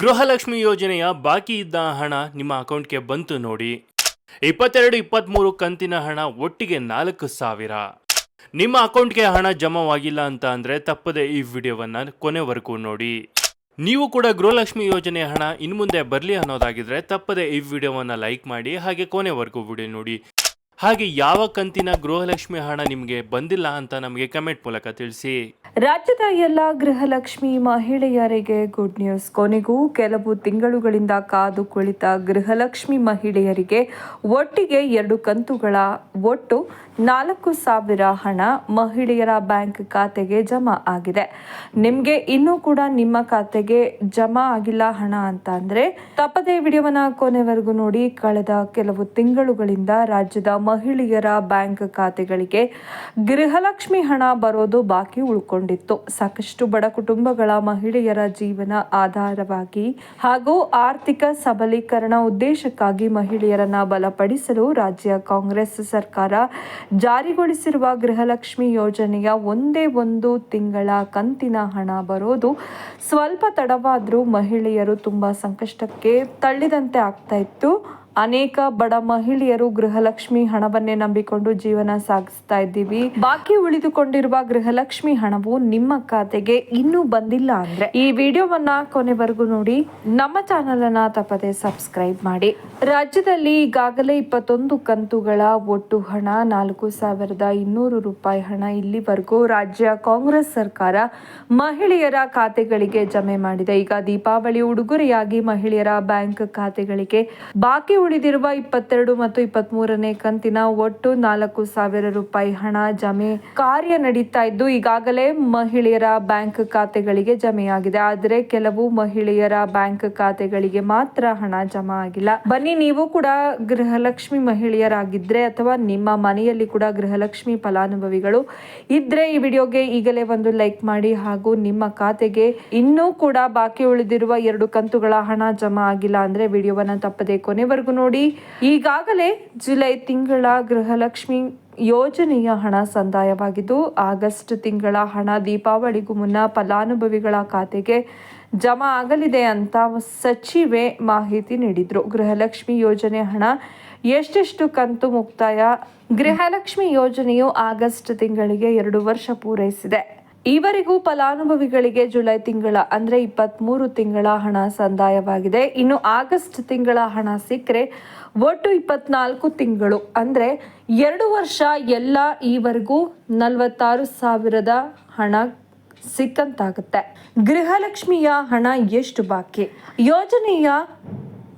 ಗೃಹಲಕ್ಷ್ಮಿ ಯೋಜನೆಯ ಬಾಕಿ ಇದ್ದ ಹಣ ನಿಮ್ಮ ಅಕೌಂಟ್ಗೆ ಬಂತು ನೋಡಿ. ಇಪ್ಪತ್ತೆರಡು ಇಪ್ಪತ್ತ್ಮೂರು ಕಂತಿನ ಹಣ ಒಟ್ಟಿಗೆ ನಾಲ್ಕು ಸಾವಿರ. ನಿಮ್ಮ ಅಕೌಂಟ್ಗೆ ಹಣ ಜಮಾವಾಗಿಲ್ಲ ಅಂತ ಅಂದರೆ ತಪ್ಪದೆ ಈ ವಿಡಿಯೋವನ್ನು ಕೊನೆವರೆಗೂ ನೋಡಿ. ನೀವು ಕೂಡ ಗೃಹಲಕ್ಷ್ಮಿ ಯೋಜನೆ ಹಣ ಇನ್ನು ಮುಂದೆ ಬರಲಿ ಅನ್ನೋದಾಗಿದ್ರೆ ತಪ್ಪದೆ ಈ ವಿಡಿಯೋವನ್ನು ಲೈಕ್ ಮಾಡಿ ಹಾಗೆ ಕೊನೆವರೆಗೂ ವಿಡಿಯೋ ನೋಡಿ. ಹಾಗೆ ಯಾವ ಕಂತಿನ ಗೃಹಲಕ್ಷ್ಮಿ ಹಣ ನಿಮಗೆ ಬಂದಿಲ್ಲ ಅಂತ ನಮಗೆ ಕಮೆಂಟ್ ಮೂಲಕ ತಿಳಿಸಿ. ರಾಜ್ಯದ ಎಲ್ಲ ಗೃಹಲಕ್ಷ್ಮಿ ಮಹಿಳೆಯರಿಗೆ ಗುಡ್ ನ್ಯೂಸ್ ಕೊನೆಗೂ ಕೆಲವು ತಿಂಗಳುಗಳಿಂದ ಕಾದು ಕುಳಿತ ಗೃಹಲಕ್ಷ್ಮಿ ಮಹಿಳೆಯರಿಗೆ ಒಟ್ಟಿಗೆ ಎರಡು ಕಂತುಗಳ ಒಟ್ಟು ನಾಲ್ಕು ಸಾವಿರ ಹಣ ಮಹಿಳೆಯರ ಬ್ಯಾಂಕ್ ಖಾತೆಗೆ ಜಮಾ ಆಗಿದೆ. ನಿಮಗೆ ಇನ್ನೂ ಕೂಡ ನಿಮ್ಮ ಖಾತೆಗೆ ಜಮಾ ಆಗಿಲ್ಲ ಹಣ ಅಂತ ಅಂದರೆ ತಪ್ಪದೇ ವಿಡಿಯೋವನ್ನ ಕೊನೆವರೆಗೂ ನೋಡಿ. ಕಳೆದ ಕೆಲವು ತಿಂಗಳುಗಳಿಂದ ರಾಜ್ಯದ ಮಹಿಳೆಯರ ಬ್ಯಾಂಕ್ ಖಾತೆಗಳಿಗೆ ಗೃಹಲಕ್ಷ್ಮಿ ಹಣ ಬರೋದು ಬಾಕಿ ಉಳ್ಕೊಂಡಿತ್ತು ಸಾಕಷ್ಟು ಬಡ ಕುಟುಂಬಗಳ ಮಹಿಳೆಯರ ಜೀವನ ಆಧಾರವಾಗಿ ಹಾಗೂ ಆರ್ಥಿಕ ಸಬಲೀಕರಣ ಉದ್ದೇಶಕ್ಕಾಗಿ ಮಹಿಳೆಯರನ್ನ ಬಲಪಡಿಸಲು ರಾಜ್ಯ ಕಾಂಗ್ರೆಸ್ ಸರ್ಕಾರ ಜಾರಿಗೊಳಿಸಿರುವ ಗೃಹಲಕ್ಷ್ಮಿ ಯೋಜನೆಯ ಒಂದೇ ಒಂದು ತಿಂಗಳ ಕಂತಿನ ಹಣ ಬರೋದು ಸ್ವಲ್ಪ ತಡವಾದರೂ ಮಹಿಳೆಯರು ತುಂಬಾ ಸಂಕಷ್ಟಕ್ಕೆ ತಳ್ಳಿದಂತೆ ಆಗ್ತಾ ಇತ್ತು. ಅನೇಕ ಬಡ ಮಹಿಳೆಯರು ಗೃಹಲಕ್ಷ್ಮಿ ಹಣವನ್ನೇ ನಂಬಿಕೊಂಡು ಜೀವನ ಸಾಗಿಸ್ತಾ ಇದ್ದೀವಿ. ಬಾಕಿ ಉಳಿದುಕೊಂಡಿರುವ ಗೃಹಲಕ್ಷ್ಮಿ ಹಣವು ನಿಮ್ಮ ಖಾತೆಗೆ ಇನ್ನೂ ಬಂದಿಲ್ಲ ಅಂದ್ರೆ ಈ ವಿಡಿಯೋವನ್ನ ಕೊನೆವರೆಗೂ ನೋಡಿ. ನಮ್ಮ ಚಾನೆಲ್ ಅನ್ನ ತಪ್ಪದೆ ಸಬ್ಸ್ಕ್ರೈಬ್ ಮಾಡಿ. ರಾಜ್ಯದಲ್ಲಿ ಈಗಾಗಲೇ ಇಪ್ಪತ್ತೊಂದು ಕಂತುಗಳ ಒಟ್ಟು ಹಣ, ನಾಲ್ಕು ಸಾವಿರದ ಇನ್ನೂರು ರೂಪಾಯಿ ಹಣ ಇಲ್ಲಿವರೆಗೂ ರಾಜ್ಯ ಕಾಂಗ್ರೆಸ್ ಸರ್ಕಾರ ಮಹಿಳೆಯರ ಖಾತೆಗಳಿಗೆ ಜಮೆ ಮಾಡಿದೆ. ಈಗ ದೀಪಾವಳಿ ಉಡುಗೊರೆಯಾಗಿ ಮಹಿಳೆಯರ ಬ್ಯಾಂಕ್ ಖಾತೆಗಳಿಗೆ ಬಾಕಿ ಉಳಿದಿರುವ ಇಪ್ಪತ್ತೆರಡು ಮತ್ತು ಇಪ್ಪತ್ತ್ ಮೂರನೇ ಕಂತಿನ ಒಟ್ಟು ನಾಲ್ಕು ಸಾವಿರ ರೂಪಾಯಿ ಹಣ ಜಮೆ ಕಾರ್ಯ ನಡೀತಾ ಇದ್ದು, ಈಗಾಗಲೇ ಮಹಿಳೆಯರ ಬ್ಯಾಂಕ್ ಖಾತೆಗಳಿಗೆ ಜಮೆಯಾಗಿದೆ. ಆದರೆ ಕೆಲವು ಮಹಿಳೆಯರ ಬ್ಯಾಂಕ್ ಖಾತೆಗಳಿಗೆ ಮಾತ್ರ ಹಣ ಜಮಾ ಆಗಿಲ್ಲ. ಬನ್ನಿ, ನೀವು ಕೂಡ ಗೃಹಲಕ್ಷ್ಮಿ ಮಹಿಳೆಯರಾಗಿದ್ರೆ ಅಥವಾ ನಿಮ್ಮ ಮನೆಯಲ್ಲಿ ಕೂಡ ಗೃಹಲಕ್ಷ್ಮಿ ಫಲಾನುಭವಿಗಳು ಇದ್ರೆ ಈ ವಿಡಿಯೋಗೆ ಈಗಲೇ ಒಂದು ಲೈಕ್ ಮಾಡಿ ಹಾಗೂ ನಿಮ್ಮ ಖಾತೆಗೆ ಇನ್ನೂ ಕೂಡ ಬಾಕಿ ಉಳಿದಿರುವ ಎರಡು ಕಂತುಗಳ ಹಣ ಜಮಾ ಆಗಿಲ್ಲ ಅಂದ್ರೆ ವಿಡಿಯೋವನ್ನು ತಪ್ಪದೆ ಕೊನೆವರೆಗೂ ನೋಡಿ, ಈಗಾಗಲೇ ಜುಲೈ ತಿಂಗಳ ಗೃಹಲಕ್ಷ್ಮಿ ಯೋಜನೆಯ ಹಣ ಸಂದಾಯವಾಗಿದ್ದು, ಆಗಸ್ಟ್ ತಿಂಗಳ ಹಣ ದೀಪಾವಳಿಗೂ ಮುನ್ನ ಫಲಾನುಭವಿಗಳ ಖಾತೆಗೆ ಜಮಾ ಆಗಲಿದೆ ಅಂತ ಸಚಿವೆ ಮಾಹಿತಿ ನೀಡಿದ್ರು. ಗೃಹಲಕ್ಷ್ಮಿ ಯೋಜನೆ ಹಣ ಎಷ್ಟೆಷ್ಟು ಕಂತು ಮುಕ್ತಾಯ? ಗೃಹಲಕ್ಷ್ಮಿ ಯೋಜನೆಯು ಆಗಸ್ಟ್ ತಿಂಗಳಿಗೆ ಎರಡು ವರ್ಷ ಪೂರೈಸಿದೆ. ಈವರೆಗೂ ಫಲಾನುಭವಿಗಳಿಗೆ ಜುಲೈ ತಿಂಗಳ, ಅಂದ್ರೆ ಇಪ್ಪತ್ತ್ ಮೂರು ತಿಂಗಳ ಹಣ ಸಂದಾಯವಾಗಿದೆ. ಇನ್ನು ಆಗಸ್ಟ್ ತಿಂಗಳ ಹಣ ಸಿಕ್ಕರೆ ಒಟ್ಟು ಇಪ್ಪತ್ನಾಲ್ಕು ತಿಂಗಳು, ಅಂದ್ರೆ ಎರಡು ವರ್ಷ ಎಲ್ಲ ಈವರೆಗೂ ನಲವತ್ತಾರು ಸಾವಿರದ ಹಣ ಸಿಕ್ಕಂತಾಗುತ್ತೆ. ಗೃಹಲಕ್ಷ್ಮಿಯ ಹಣ ಎಷ್ಟು ಬಾಕಿ? ಯೋಜನೆಯ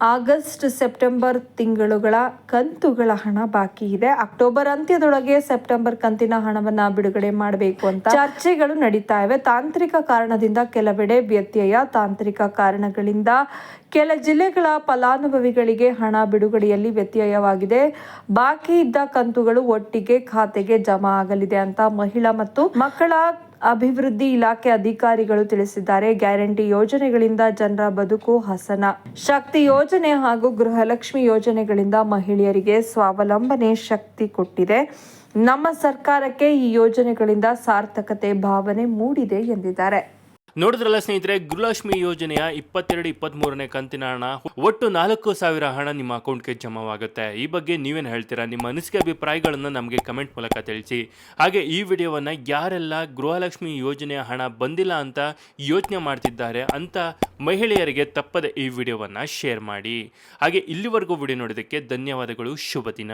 ಆಗಸ್ಟ್ ಸೆಪ್ಟೆಂಬರ್ ತಿಂಗಳುಗಳ ಕಂತುಗಳ ಹಣ ಬಾಕಿ ಇದೆ. ಅಕ್ಟೋಬರ್ ಅಂತ್ಯದೊಳಗೆ ಸೆಪ್ಟೆಂಬರ್ ಕಂತಿನ ಹಣವನ್ನ ಬಿಡುಗಡೆ ಮಾಡಬೇಕು ಅಂತ ಚರ್ಚೆಗಳು ನಡೀತಾ ಇವೆ. ತಾಂತ್ರಿಕ ಕಾರಣದಿಂದ ಕೆಲವೆಡೆ ವ್ಯತ್ಯಯ, ತಾಂತ್ರಿಕ ಕಾರಣಗಳಿಂದ ಕೆಲ ಜಿಲ್ಲೆಗಳ ಫಲಾನುಭವಿಗಳಿಗೆ ಹಣ ಬಿಡುಗಡೆಯಲ್ಲಿ ವ್ಯತ್ಯಯವಾಗಿದೆ. ಬಾಕಿ ಇದ್ದ ಕಂತುಗಳು ಒಟ್ಟಿಗೆ ಖಾತೆಗೆ ಜಮಾ ಆಗಲಿದೆ ಅಂತ ಮಹಿಳಾ ಮತ್ತು ಮಕ್ಕಳ ಅಭಿವೃದ್ಧಿ ಇಲಾಖೆ ಅಧಿಕಾರಿಗಳು ತಿಳಿಸಿದ್ದಾರೆ. ಗ್ಯಾರಂಟಿ ಯೋಜನೆಗಳಿಂದ ಜನರ ಬದುಕು ಹಸನ. ಶಕ್ತಿ ಯೋಜನೆ ಹಾಗೂ ಗೃಹಲಕ್ಷ್ಮಿ ಯೋಜನೆಗಳಿಂದ ಮಹಿಳೆಯರಿಗೆ ಸ್ವಾವಲಂಬನೆ ಶಕ್ತಿ ಕೊಟ್ಟಿದೆ. ನಮ್ಮ ಸರ್ಕಾರಕ್ಕೆ ಈ ಯೋಜನೆಗಳಿಂದ ಸಾರ್ಥಕತೆ ಭಾವನೆ ಮೂಡಿದೆ ಎಂದಿದ್ದಾರೆ. ನೋಡಿದ್ರಲ್ಲ ಸ್ನೇಹಿತರೆ, ಗೃಹಲಕ್ಷ್ಮಿ ಯೋಜನೆಯ ಇಪ್ಪತ್ತೆರಡು ಇಪ್ಪತ್ತ್ಮೂರನೇ ಕಂತಿನ ಹಣ, ಒಟ್ಟು ನಾಲ್ಕು ಸಾವಿರ ಹಣ ನಿಮ್ಮ ಅಕೌಂಟ್ಗೆ ಜಮಾವಾಗುತ್ತೆ. ಈ ಬಗ್ಗೆ ನೀವೇನು ಹೇಳ್ತೀರಾ? ನಿಮ್ಮ ಅನಿಸಿಕೆ ಅಭಿಪ್ರಾಯಗಳನ್ನು ನಮಗೆ ಕಮೆಂಟ್ ಮೂಲಕ ತಿಳಿಸಿ. ಹಾಗೆ ಈ ವಿಡಿಯೋವನ್ನು ಯಾರೆಲ್ಲ ಗೃಹಲಕ್ಷ್ಮಿ ಯೋಜನೆಯ ಹಣ ಬಂದಿಲ್ಲ ಅಂತ ಯೋಚನೆ ಮಾಡ್ತಿದ್ದಾರೆ ಅಂತ ಮಹಿಳೆಯರಿಗೆ ತಪ್ಪದೆ ಈ ವಿಡಿಯೋವನ್ನು ಶೇರ್ ಮಾಡಿ. ಹಾಗೆ ಇಲ್ಲಿವರೆಗೂ ವಿಡಿಯೋ ನೋಡೋದಕ್ಕೆ ಧನ್ಯವಾದಗಳು. ಶುಭ ದಿನ.